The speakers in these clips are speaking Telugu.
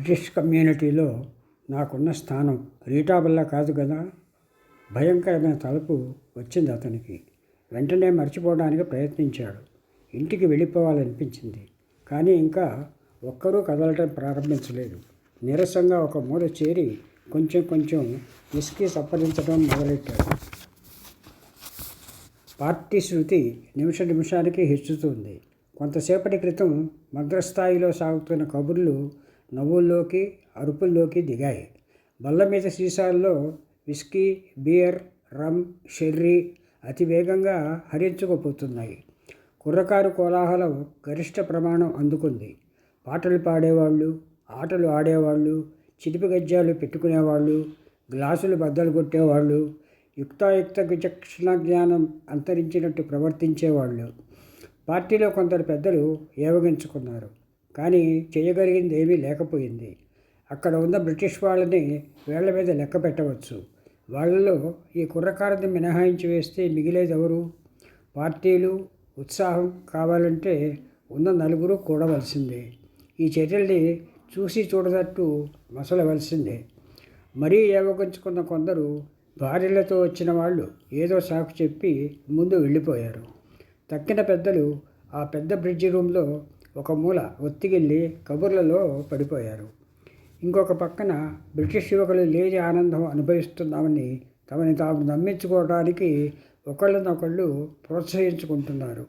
బ్రిటిష్ కమ్యూనిటీలో నాకున్న స్థానం రీటా వల్ల కాదు కదా. భయంకరమైన తలుపు వచ్చింది అతనికి. వెంటనే మర్చిపోవడానికి ప్రయత్నించాడు. ఇంటికి వెళ్ళిపోవాలనిపించింది. కానీ ఇంకా ఒక్కరూ కదలటం ప్రారంభించలేదు. నీరసంగా ఒక మూల చేరి కొంచెం కొంచెం విస్కీ సప్పరించడం మొదలెట్టాడు. పార్టీ శృతి నిమిష నిమిషానికి హెచ్చుతుంది. కొంతసేపటి క్రితం మగ్రస్థాయిలో సాగుతున్న కబుర్లు నవ్వుల్లోకి అరుపుల్లోకి దిగాయి. బల్ల మీద సీసాల్లో విస్కీ బియర్ రమ్ షెర్రీ అతి వేగంగా హరించుకుపోతున్నాయి. కుర్రకారు కోలాహలం గరిష్ట ప్రమాణం అందుకుంది. పాటలు పాడేవాళ్ళు ఆటలు ఆడేవాళ్ళు చితిపి గజ్జాలు పెట్టుకునేవాళ్ళు గ్లాసులు బద్దలు కొట్టేవాళ్ళు యుక్తాయుక్త విచక్షణ జ్ఞానం అంతరించినట్టు ప్రవర్తించేవాళ్ళు. పార్టీలో కొందరు పెద్దలు ఏవగించుకున్నారు. కానీ చేయగలిగింది ఏమీ లేకపోయింది. అక్కడ ఉన్న బ్రిటిష్ వాళ్ళని వేళ్ళ మీద లెక్క పెట్టవచ్చు. వాళ్ళలో ఈ కుర్రకారుని మినహాయించి వేస్తే మిగిలేది ఎవరు పార్టీలు ఉత్సాహం కావాలంటే ఉన్న నలుగురు కూడవలసిందే. ఈ చర్యల్ని చూసి చూడదట్టు మసలవలసిందే. మరీ ఏవగించుకున్న కొందరు భార్యలతో వచ్చిన వాళ్ళు ఏదో సాకు చెప్పి ముందు వెళ్ళిపోయారు. తక్కిన పెద్దలు ఆ పెద్ద బ్రిడ్జి రూమ్లో ఒక మూల ఒత్తిగిల్లి కబుర్లలో పడిపోయారు. ఇంకొక పక్కన బ్రిటిష్ యువకులు లేని ఆనందం అనుభవిస్తున్నామని తమని తాము నమ్మించుకోవడానికి ఒకళ్ళనొకళ్ళు ప్రోత్సహించుకుంటున్నారు.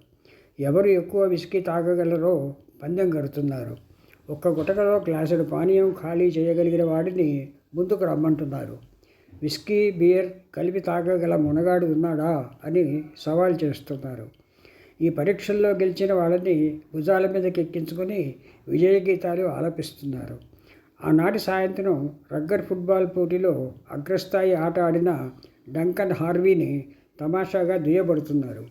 ఎవరు ఎక్కువ విస్కీ తాగగలరో పందెం కడుతున్నారు. ఒక్క గుటకలో గ్లాసుడు పానీయం ఖాళీ చేయగలిగిన వాడిని ముందుకు రమ్మంటున్నారు. విస్కీ బియర్ కలిపి తాగగల మునగాడు ఉన్నాడా అని సవాల్ చేస్తున్నారు. ఈ పరీక్షల్లో గెలిచిన వాళ్ళని భుజాల మీదకి ఎక్కించుకొని విజయ గీతాలు ఆలపిస్తున్నారు. ఆనాటి సాయంత్రం రగ్గర్ ఫుట్బాల్ పోటీలో అగ్రస్థాయి ఆట ఆడిన డంకన్ హార్వీని తమాషాగా దుయ్యబడుతున్నారు.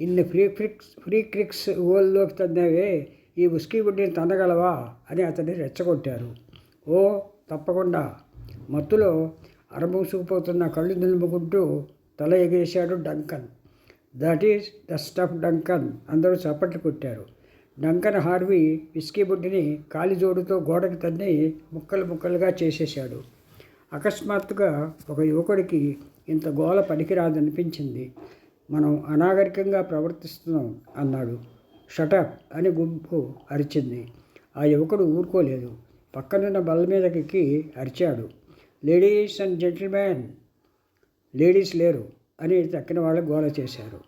ఇన్ని ఫ్రీ క్రిక్స్ ఫ్రీ క్రిక్స్ గోల్లోకి తన్నావే ఈ ఉస్కీ బుడ్డిని తన్నగలవా అని అతన్ని రెచ్చగొట్టారు. ఓ తప్పకుండా. మత్తులో అరమూసుకుపోతున్న కళ్ళు నిలుపుకుంటూ తల ఎగేశాడు Duncan. That is the stuff Duncan అందరూ చప్పట్లు కొట్టారు. డంకన్ హార్వీ విస్కీ బుడ్డిని కాలిజోడుతో గోడకి తన్ని ముక్కలు ముక్కలుగా చేసేశాడు. అకస్మాత్తుగా ఒక యువకుడికి ఇంత గోల పనికిరాదనిపించింది. మనం అనాగరికంగా ప్రవర్తిస్తున్నాం అన్నాడు. షటప్ అని గుంపు అరిచింది. ఆ యువకుడు ఊరుకోలేదు. పక్కనున్న బల్ల మీదకి అరిచాడు. లేడీస్ అండ్ జెంటిల్మెన్ లేడీస్ లేరు. అని తక్కిన వాళ్ళు గోల చేశారు.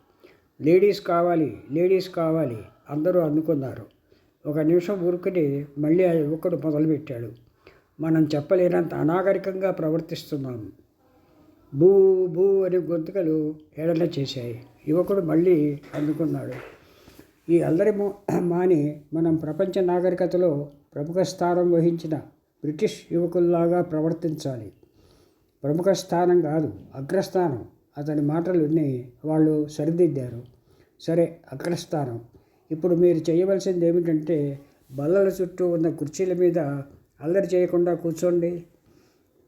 లేడీస్ కావాలి లేడీస్ కావాలి అందరూ అందుకున్నారు. ఒక నిమిషం ఊరుకుని మళ్ళీ ఆ యువకుడు మొదలుపెట్టాడు. మనం చెప్పలేనంత అనాగరికంగా ప్రవర్తిస్తున్నాం. బూ బూ అనే గొంతుకలు ఏడన చేశాయి. యువకుడు మళ్ళీ అందుకున్నాడు. ఈ అల్లరి మాని మనం ప్రపంచ నాగరికతలో ప్రముఖ స్థానం వహించిన బ్రిటిష్ యువకుల్లాగా ప్రవర్తించాలి. ప్రముఖ స్థానం కాదు అగ్రస్థానం. అతని మాటలు విని వాళ్ళు సరిదిద్దారు. సరే అగ్రస్థానం. ఇప్పుడు మీరు చేయవలసింది ఏమిటంటే బల్లల చుట్టూ ఉన్న కుర్చీల మీద అల్లరి చేయకుండా కూర్చోండి.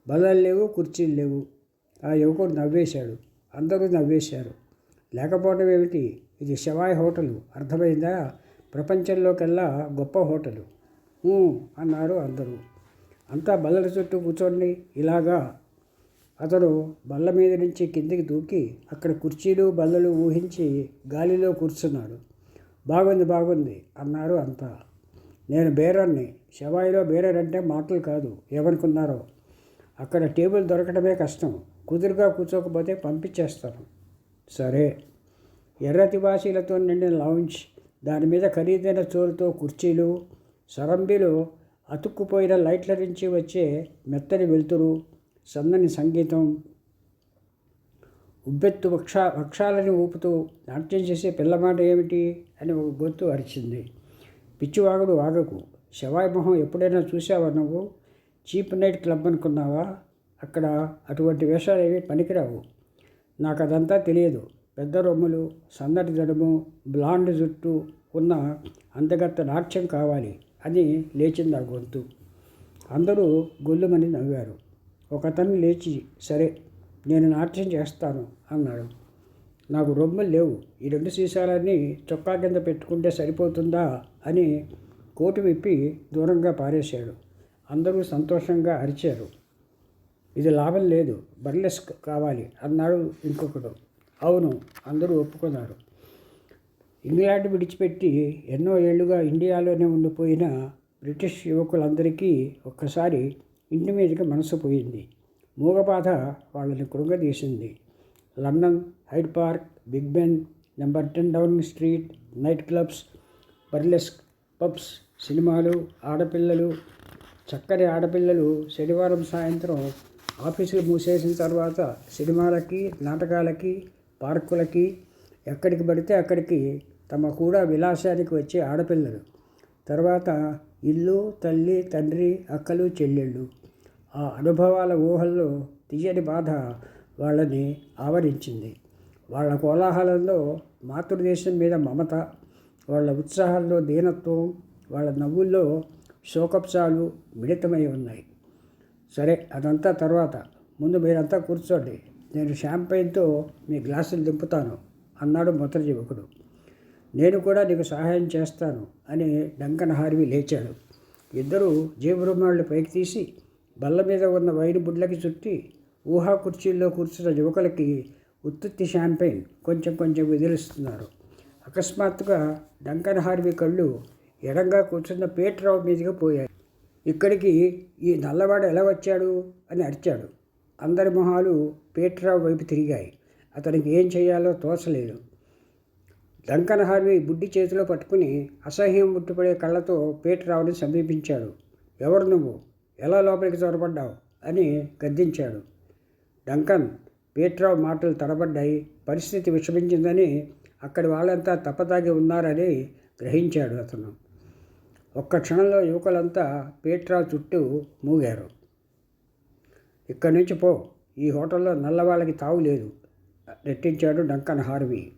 బల్లలు లేవు కుర్చీలు లేవు. ఆ యువకుడు నవ్వేశాడు. అందరూ నవ్వేశారు. లేకపోవడం ఏమిటి? ఇది శవాయ్ హోటలు. అర్థమైందా? ప్రపంచంలోకెల్లా గొప్ప హోటలు. అన్నారు అందరూ. అంతా బల్లల చుట్టూ కూర్చోండి. ఇలాగా అతడు బల్ల మీద నుంచి కిందికి దూకి అక్కడ కుర్చీలు బల్లలు ఊహించి గాలిలో కూర్చున్నాడు. బాగుంది బాగుంది అన్నారు అంతా. నేను బేరర్ని షవాయిలో బేరర్ అంటే మాటలు కాదు ఏమనుకున్నారో. అక్కడ టేబుల్ దొరకడమే కష్టం కుదురుగా కూర్చోకపోతే పంపించేస్తాను. సరే. ఎర్ర తివాసీలతో నిండిన లౌంజ్ దాని మీద ఖరీదైన చోరుతో కుర్చీలు సరంబిలో అతుక్కుపోయిన లైట్ల నుంచి వచ్చే మెత్తని వెలుతురు సన్నని సంగీతం ఉబ్బెత్తు వక్ష వక్షాలని ఊపుతూ నాట్యం చేసే పిల్లమాట ఏమిటి అని ఒక గొంతు అరిచింది. పిచ్చివాగుడు వాగకు శవాయి మొహం ఎప్పుడైనా చూసావా నువ్వు? చీప్ నైట్ క్లబ్ అనుకున్నావా? అక్కడ అటువంటి వేషాలు ఏవి పనికిరావు. నాకు అదంతా తెలియదు. పెద్ద రొమ్ములు సన్నటి జడుము బ్లాండ్ జుట్టు ఉన్న అంతగత్త నాట్యం కావాలి అని లేచింది ఆ గొంతు. అందరూ గొల్లుమని నవ్వారు. ఒకతను లేచి సరే నేను నాట్యం చేస్తాను అన్నాడు. నాకు రొమ్ములు లేవు. ఈ రెండు సీసాలన్నీ చొక్కా కింద పెట్టుకుంటే సరిపోతుందా అని కోటు విప్పి దూరంగా పారేశాడు. అందరూ సంతోషంగా అరిచారు. ఇది లాభం లేదు. బర్లెస్క్ కావాలి అన్నాడు ఇంకొకడు. అవును అందరూ ఒప్పుకున్నారు. ఇంగ్లాండ్ విడిచిపెట్టి ఎన్నో ఏళ్ళుగా ఇండియాలోనే ఉండిపోయిన బ్రిటిష్ యువకులందరికీ ఒక్కసారి ఇంటి మీదకి మనసు పోయింది. మూగబాధ వాళ్ళని కృంగదీసింది. London Hyde Park Big Ben number ten Downing Street night clubs burlesque pubs సినిమాలు ఆడపిల్లలు చక్కని ఆడపిల్లలు శనివారం సాయంత్రం ఆఫీసులు మూసేసిన తర్వాత సినిమాలకి నాటకాలకి పార్కులకి ఎక్కడికి పడితే అక్కడికి తమ కూడా విలాసానికి వచ్చే ఆడపిల్లలు. తర్వాత ఇల్లు తల్లి తండ్రి అక్కలు చెల్లెళ్ళు. ఆ అనుభవాల ఊహల్లో తీయని బాధ వాళ్ళని ఆవరించింది. వాళ్ళ కోలాహలంలో మాతృదేశం మీద మమత వాళ్ళ ఉత్సాహంలో దీనత్వం వాళ్ళ నవ్వుల్లో శోకప్సాలు మిళితమై ఉన్నాయి. సరే అదంతా తర్వాత. ముందు మీరంతా కూర్చోండి. నేను షాంపైన్తో మీ గ్లాసులు దింపుతాను అన్నాడు మొదటి యువకుడు. నేను కూడా నీకు సహాయం చేస్తాను అని డంకన్ హార్వి లేచాడు. ఇద్దరూ జీవరుమాళ్ళు పైకి తీసి బల్ల మీద ఉన్న వైరు బుడ్లకి చుట్టి ఊహా కుర్చీల్లో కూర్చున్న యువకులకి ఉత్తుత్తి షాంపెయిన్ కొంచెం కొంచెం విదిలిస్తున్నారు. అకస్మాత్తుగా డంకన్ హార్వి కళ్ళు ఎడంగా కూర్చున్న పేట్రావు మీదుగా పోయాయి. ఇక్కడికి ఈ నల్లవాడు ఎలా వచ్చాడు అని అరిచాడు. అందరి మొహాలు పేట్రావు వైపు తిరిగాయి. అతనికి ఏం చేయాలో తోచలేదు. డంకన్ హార్వీ బుడ్డి చేతిలో పట్టుకుని అసహ్యం ముట్టుపడే కళ్ళతో పీటరావుని సమీపించాడు. ఎవరు నువ్వు? ఎలా లోపలికి చొరబడ్డావు? అని గద్దించాడు. డంకన్ పీట్రావు మాటలు తడబడ్డాయి. పరిస్థితి విషమించిందని అక్కడి వాళ్ళంతా తప్పదాగి ఉన్నారని గ్రహించాడు అతను. ఒక్క క్షణంలో యువకులంతా పీట్రావు చుట్టూ మూగారు. ఇక్కడి నుంచి పో. ఈ హోటల్లో నల్లవాళ్ళకి తావు లేదు రెట్టించాడు డంకన్ హార్వీ.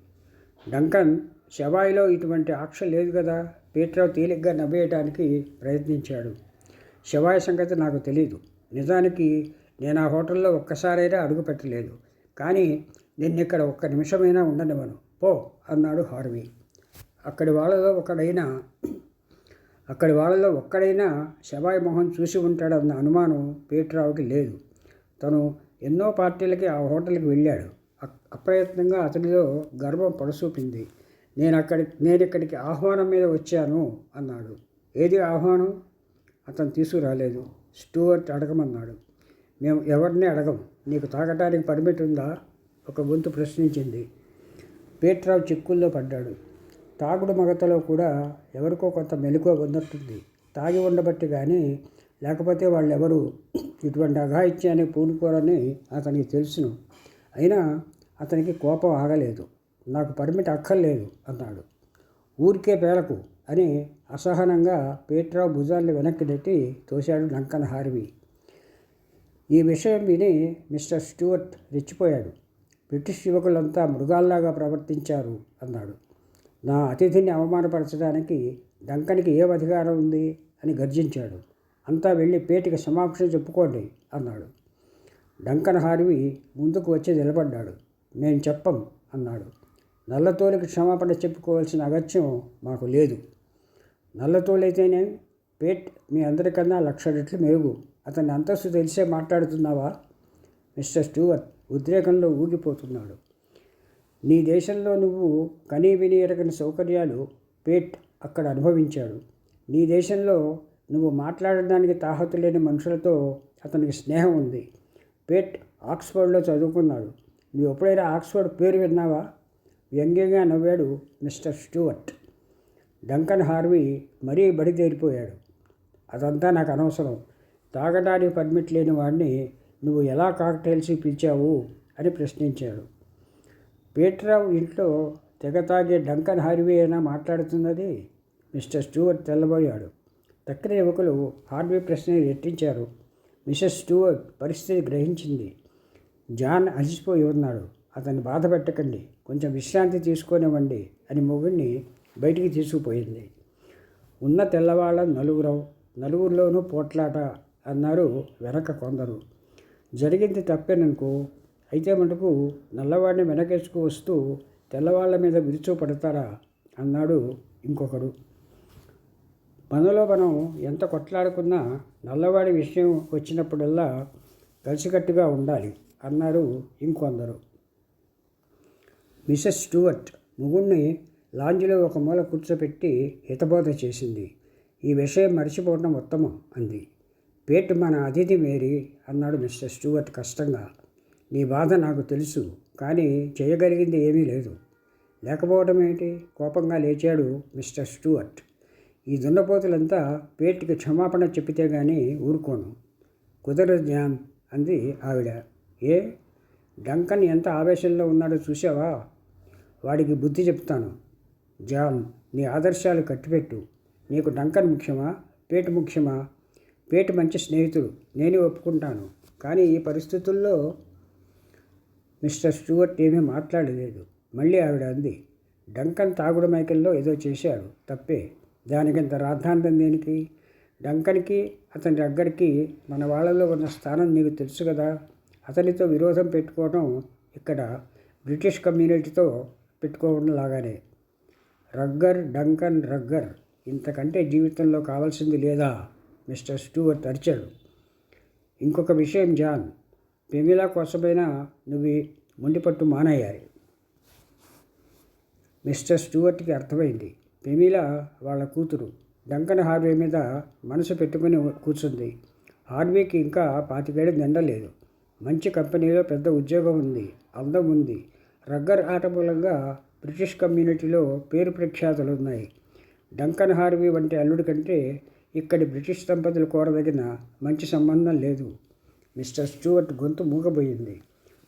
డంకన్ శవాయిలో ఇటువంటి ఆక్ష లేదు కదా? పీట్రావు తేలిగ్గా నవ్వేయడానికి ప్రయత్నించాడు. శవాయి సంగతి నాకు తెలియదు నిజానికి నేను ఆ హోటల్లో ఒక్కసారైనా అడుగు పెట్టలేదు. కానీ నిన్నిక్కడ ఒక్క నిమిషమైనా ఉండనివ్వను. పో అన్నాడు హార్వీ. అక్కడి వాళ్ళలో ఒకడైనా అక్కడి వాళ్ళలో ఒక్కడైనా శవాయి మొహం చూసి ఉంటాడన్న అనుమానం పీట్రావుకి లేదు. తను ఎన్నో పార్టీలకి ఆ హోటల్కి వెళ్ళాడు. అప్రయత్నంగా అతనిలో గర్వం పడసూపింది. నేను అక్కడి నేను ఇక్కడికి ఆహ్వానం మీద వచ్చాను అన్నాడు. ఏది ఆహ్వానం? అతను తీసుకురాలేదు. స్టూవర్ట్ అడగమన్నాడు. మేము ఎవరిని అడగం? నీకు తాగటానికి పర్మిట్ ఉందా? ఒక గొంతు ప్రశ్నించింది. పీట్రావు చిక్కుల్లో పడ్డాడు. తాగుడు మగతలో కూడా ఎవరికో కొంత మెలకువ ఉన్నట్టుంది. తాగి ఉండబట్టి కానీ లేకపోతే వాళ్ళెవరు ఇటువంటి అఘాయిత్యాన్ని పూనుకోరని అతనికి తెలుసును. అయినా అతనికి కోపం ఆగలేదు. నాకు పర్మిట్ అక్కర్లేదు అన్నాడు. ఊరికే పేలకు అని అసహనంగా పీట్రావు భుజాన్ని వెనక్కి నెట్టి తోశాడు లంకన్ హార్వీ. ఈ విషయం విని మిస్టర్ స్టూవర్ట్ రెచ్చిపోయాడు. బ్రిటిష్ యువకులంతా మృగాల్లాగా ప్రవర్తించారు అన్నాడు. నా అతిథిని అవమానపరచడానికి డంకన్కి ఏం అధికారం ఉంది అని గర్జించాడు. అంతా వెళ్ళి పేటికి సమాక్షం చెప్పుకోండి అన్నాడు. డంకన్ హార్వీ ముందుకు వచ్చి నిలబడ్డాడు. నేను చెప్పం అన్నాడు. నల్లతోలికి క్షమాపణ చెప్పుకోవాల్సిన అగత్యం మాకు లేదు. నల్లతోలైతేనే పేట్ మీ అందరికన్నా లక్ష రెట్లు మెరుగు అతని అంతస్తు తెలిసే మాట్లాడుతున్నావా? మిస్టర్ స్టూవర్ట్ ఉద్రేకంలో ఊగిపోతున్నాడు. నీ దేశంలో నువ్వు కనీ విని ఎరగని సౌకర్యాలు పేట్ అక్కడ అనుభవించాడు. నీ దేశంలో నువ్వు మాట్లాడడానికి తాహతు లేని మనుషులతో అతనికి స్నేహం ఉంది. పేట్ ఆక్స్ఫర్డ్లో చదువుకున్నాడు. నువ్వు ఎప్పుడైనా ఆక్స్ఫర్డ్ పేరు విన్నావా? వ్యంగ్యంగా నవ్వాడు మిస్టర్ స్టూవర్ట్. డంకన్ హార్వీ మరీ బడిదేరిపోయాడు అదంతా నాకు అనవసరం. తాగడానికి పర్మిట్ లేని వాడిని నువ్వు ఎలా కాక్టైల్స్ పిలిచావు? అని ప్రశ్నించాడు. పీట్రావ్ ఇంట్లో తెగ తాగే డంకన్ హార్వీ అయినా మాట్లాడుతున్నది? మిస్టర్ స్టూవర్ట్ తెల్లబోయాడు. తక్కిన యువకులు హార్వీ ప్రశ్న రెట్టించారు మిసెస్ స్టూవర్ట్ పరిస్థితి గ్రహించింది. జాన్ అలసిపోయి ఉన్నాడు. అతన్ని బాధ పెట్టకండి. కొంచెం విశ్రాంతి తీసుకొనివ్వండి అని మొగుడిని బయటికి తీసుకుపోయింది. ఉన్న తెల్లవాళ్ళ నలుగురం నలుగురిలోనూ పోట్లాట అన్నారు వెనక కొందరు. జరిగింది తప్పేననుకో అయితే మటుకు నల్లవాడిని వెనకేసుకు వస్తూ తెల్లవాళ్ళ మీద విరుచు పడతారా? అన్నాడు ఇంకొకడు. మనలో మనం ఎంత కొట్లాడుకున్నా నల్లవాడి విషయం వచ్చినప్పుడల్లా కలిసికట్టుగా ఉండాలి అన్నారు ఇంకొందరు. మిసెస్ స్టూవర్ట్ ముగుణ్ణి లాంజ్లో ఒక మూల కూర్చోపెట్టి హితబోధ చేసింది. ఈ విషయం మర్చిపోవడం ఉత్తమం అంది. పేట్ మన అతిథి మేరీ అన్నాడు మిస్టర్ స్టూవర్ట్ కష్టంగా. నీ బాధ నాకు తెలుసు కానీ చేయగలిగింది ఏమీ లేదు. లేకపోవడం ఏంటి? కోపంగా లేచాడు మిస్టర్ స్టూవర్ట్. ఈ దున్నపోతులంతా పేట్కి క్షమాపణ చెప్పితే గానీ ఊరుకోను. కుదరదు జాన్ అంది ఆవిడ. ఏ? డంకన్ ఎంత ఆవేశంలో ఉన్నాడో చూసావా వాడికి బుద్ధి చెప్తాను. జాన్ నీ ఆదర్శాలు కట్టిపెట్టు. నీకు డంకన్ ముఖ్యమా? పేటు ముఖ్యమా? పేటు మంచి స్నేహితుడు. నేనే ఒప్పుకుంటాను. కానీ ఈ పరిస్థితుల్లో మిస్టర్ స్టూవర్ట్ ఏమీ మాట్లాడలేదు. మళ్ళీ ఆవిడ అంది. డంకన్ తాగుడు మైకల్లో ఏదో చేశాడు తప్పే. దానికింత రాద్ధాంతం దేనికి? డంకన్కి అతని దగ్గరికి మన వాళ్ళలో ఉన్న స్థానం నీకు తెలుసు కదా. అతనితో విరోధం పెట్టుకోవడం ఇక్కడ బ్రిటిష్ కమ్యూనిటీతో పెట్టుకోవడం లాగానే. రగ్గర్ డంకన్ రగ్గర్ ఇంతకంటే జీవితంలో కావాల్సింది లేదా? మిస్టర్ స్టూవర్ట్ అరిచాడు. ఇంకొక విషయం జాన్. పెమిలా కోసమైనా నువ్వు మొండిపట్టు మానయ్యాయి మిస్టర్ స్టూవర్ట్కి అర్థమైంది. పెమిలా వాళ్ళ కూతురు. డంకన్ హార్వే మీద మనసు పెట్టుకుని కూర్చుంది. హార్వీకి ఇంకా పాతికేడు నిండలేదు. మంచి కంపెనీలో పెద్ద ఉద్యోగం ఉంది అందం ఉంది. రగ్గర్ ఆట మూలంగా బ్రిటిష్ కమ్యూనిటీలో పేరు ప్రఖ్యాతులు ఉన్నాయి. డంకన్ హార్వీ వంటి అల్లుడి కంటే ఇక్కడి బ్రిటిష్ దంపతులు కోరదగిన మంచి సంబంధం లేదు. మిస్టర్ స్టూవర్ట్ గొంతు మూగబోయింది.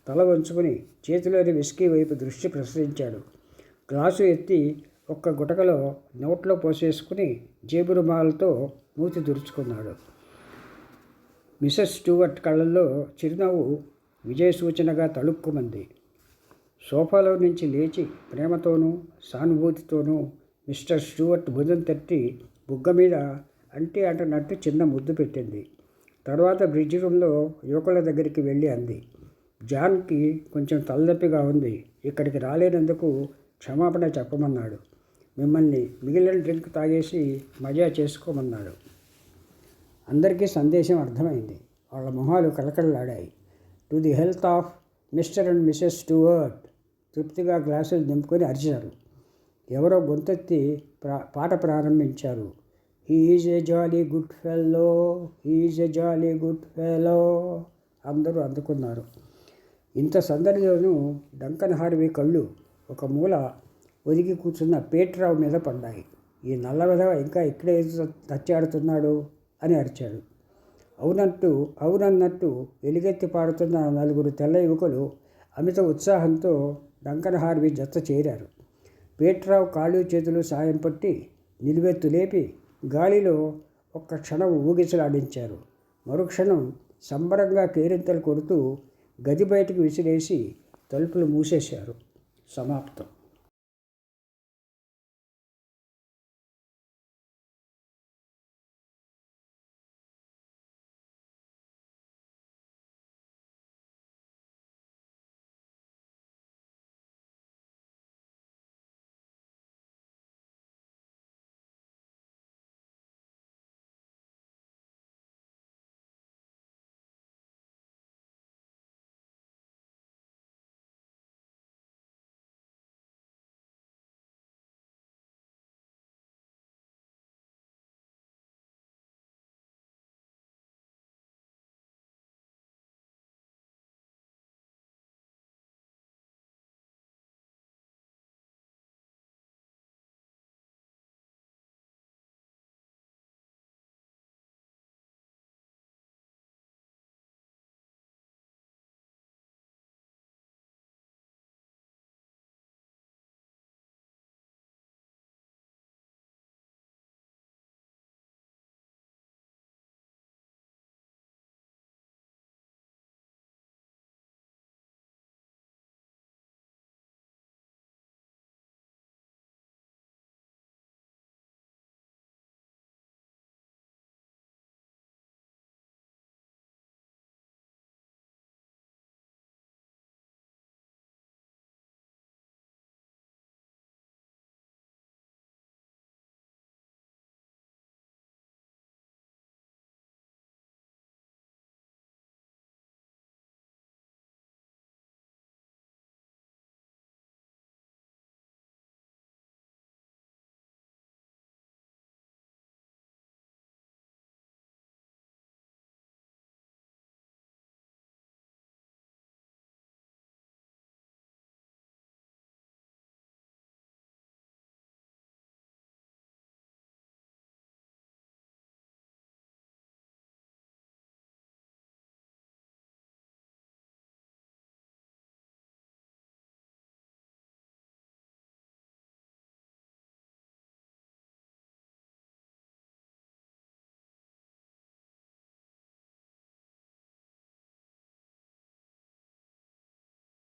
తల వంచుకుని చేతిలోని విస్కీ వైపు దృష్టి ప్రసరించాడు. గ్లాసు ఎత్తి ఒక్క గుటకలో నోట్లో పోసేసుకుని జేబు రుమాలతో మూతి దురుచుకున్నాడు. మిసెస్ స్టూవర్ట్ కళ్ళల్లో చిరునవ్వు విజయ సూచనగా తళుక్కుమంది. సోఫాలో నుంచి లేచి ప్రేమతోనూ సానుభూతితోనూ మిస్టర్ స్టూవర్ట్ భుజం తట్టి బుగ్గ మీద అంటే అంటనట్టు చిన్న ముద్దు పెట్టింది. తర్వాత బ్రిడ్జ్ రూమ్లో యువకుల దగ్గరికి వెళ్ళి అంది. జాన్కి కొంచెం తలనొప్పిగా ఉంది. ఇక్కడికి రాలేనందుకు క్షమాపణ చెప్పమన్నాడు. మిమ్మల్ని మిగిలిన డ్రింక్ తాగేసి మజా చేసుకోమన్నాడు అందరికీ సందేశం అర్థమైంది. వాళ్ళ మొహాలు కలకలలాడాయి to the health of mister and missus Stuart! తృప్తిగా గ్లాసులు నింపుకొని అరిచారు. ఎవరో గొంతెత్తి ప్రా పాట ప్రారంభించారు. He is a jolly good fellow he is a jolly good fellow అందరూ అందుకున్నారు. ఇంత సందడిలోనూ డంకన్ హార్వీ కళ్ళు ఒక మూల ఒదిగి కూర్చున్న పేట్రావు మీద పడ్డాయి ఈ నల్ల విధవ ఇంకా ఇక్కడే తచ్చాడుతున్నాడు అని అరిచాడు. అవునట్టు అవునన్నట్టు ఎలుగెత్తి పాడుతున్న నలుగురు తెల్ల యువకులు అమిత ఉత్సాహంతో డంకన్ హార్వి జత చేరారు. పేట్రావు కాళ్ళు చేతులు సాయం పట్టి నిలువెత్తు లేపి గాలిలో ఒక్క క్షణం ఊగిసలాడించారు. మరుక్షణం సంబరంగా కేరింతలు కొడుతూ గది బయటకు విసిరేసి తలుపులు మూసేశారు. సమాప్తం.